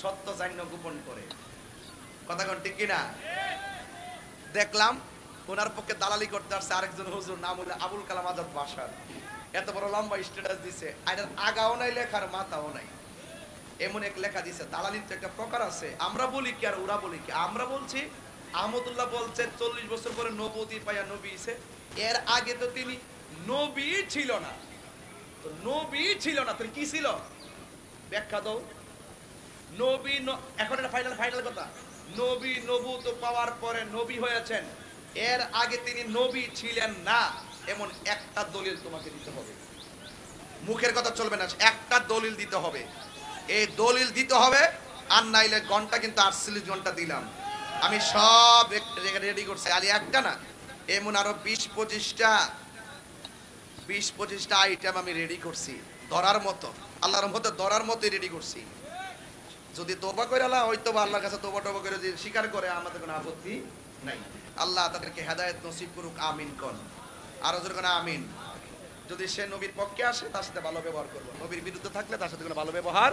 সত্য জান্য গোপন করে। কথা কোন, ঠিক কিনা? দেখলাম ওনার পক্ষে দালালি করতে আসছে আরেকজন হুজুর, নাম হলো আবুল কালাম আজাদ বাসার। এত বড় লম্বা স্ট্যাটাস দিছে আর এর আগাও নাই, লেখার মাথাও নাই। এমন এক লেখা দিছে, দালালির তো একটা প্রকার আছে। আমরা বলি কি আর ওরা বলি কি? আমরা বলছি, আহমদুল্লাহ বলছে, চল্লিশ বছর পরে নবতী পাইয়া নবী ইসে এর আগে তো তিনি নবী ছিল না। তো নবী ছিল না তোর কি ছিল? ব্যাখ্যা দাও। নবী এখন এটা ফাইনাল ফাইনাল কথা। নবী নবুত পাওয়ার পরে নবী হয়েছেন। এর আগে তিনি নবী ছিলেন না, এমন একটা দলিল তোমাকে দিতে হবে। মুখের কথা চলবে না, একটা দলিল দিতে হবে। এই দলিল দিতে হবে, আর নাইলে ঘণ্টা কিন্তু আটচল্লিশ ঘণ্টা দিলাম। আমি সব রেডি করছি। আলি একটা না, এমন আরও বিশ পঁচিশটা বিশ পঁচিশটা আইটেম আমি রেডি করছি। ধরার মতো, আল্লাহর মতো ধরার মতোই রেডি করছি। যদি তোবা করে আল্লাহ হয়তো বা আল্লাহর কাছে তোবা টোবা করে যদি স্বীকার করে, আমাদের কোনো আপত্তি নাই। আল্লাহ তাদেরকে হেদায়েত নসিব করুক, আমিন কন। আরও জোর করে আমিন। যদি সে নবীর পক্ষে আসে, তার সাথে ভালো ব্যবহার করব। নবীর বিরুদ্ধে থাকলে তার সাথে কোনো ভালো ব্যবহার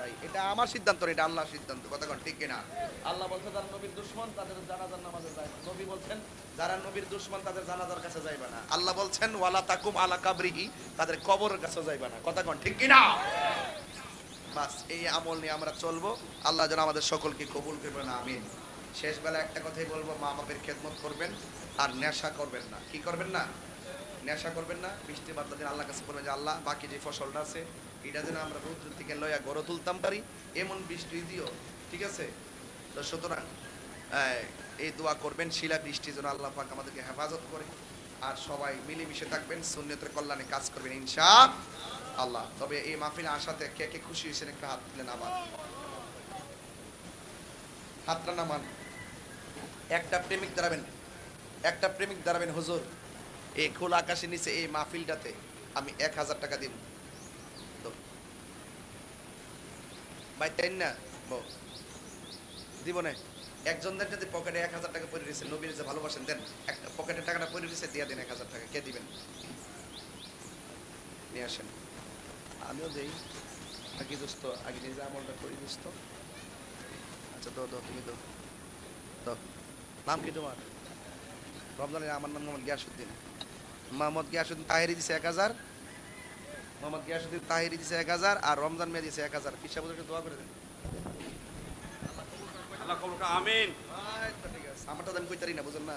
নাই। এটা আমার সিদ্ধান্ত, এটা আল্লাহর সিদ্ধান্ত। কথা কন, ঠিক কিনা? আল্লাহ বলছে, যারা নবীর দুশ্মন, তাদের জানাজার নামাজে যায় নবী বলছেন, যারা নবীর দুশ্মন, তাদের জানাজার কাছে যাইবে না। আল্লাহ বলছেন, ওয়ালা তাকুম আলা কাবরিহি, তাদের কবরের কাছে যাইবে না। কথা কন, ঠিক কিনা? বাস, এই আমল নিয়ে আমরা চলবো। আল্লাহ যেন আমাদের সকলকে কবুল করবেন আমিন। শেষ বেলা একটা কথাই বলব, মা বাপের খেদমত করবেন আর নেশা করবেন না। কি করবেন না? নেশা করবেন না, বৃষ্টি বাদলা দিন আল্লাহ কাছে বলবেন যে, আল্লাহ, বাকি যে ফসলটা আছে, এটা যেন আমরা রৌদ্র থেকে লইয়া গড়ে তুলতাম পারি, এমন বৃষ্টি দিও, ঠিক আছে? তো সুতরাং, এই দোয়া করবেন, শিলা বৃষ্টি যেন আল্লাহ পাক আমাদেরকে হেফাজত করে। আর সবাই মিলেমিশে থাকবেন সুন্নতের কল্যাণে কাজ করবেন, ইনশা আল্লাহ। তবে এই মাহফিলে আসাতে কে কে খুশি হয়েছেন একটা হাত দিলেন আবার হাতটা নামান। একটা প্রেমিক দাঁড়াবেন, একটা প্রেমিক দাঁড়াবেন হুজুর। এই খোলা আকাশের নিচে এই মাহফিলটাতে আমি এক হাজার টাকা দিব। ভাই তাই না। বউ, দিব না। একজনদের যদি পকেটে এক হাজার টাকা পরে রয়েছে, নবীর যে ভালোবাসেন, দেন। একটা পকেটে টাকাটা পরে রয়েছে, দিয়ে দেন এক হাজার টাকা। কে দিবেন? নিয়ে আসেন। আমিও দেই। আগে দোস্ত আগে নিজে আমলটা করি দোস্ত। আচ্ছা তো তো তুমি তো তো নাম কি তোমার? রমজানের আমার নাম মোহাম্মদ গিয়াসুদ্দিন মোহাম্মদ গিয়াসুদ্দিন তাহেরি দিছে এক হাজার। মোহাম্মদ গিয়াসুদ্দিন তাহেরি দিছে এক হাজার আর রমজান মেয়ে দিছে এক হাজার। পিসা বলে দোয়া করে দেন। আমিন। আমারটা আমি কইতারি না বুঝেন না।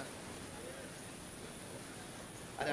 আরে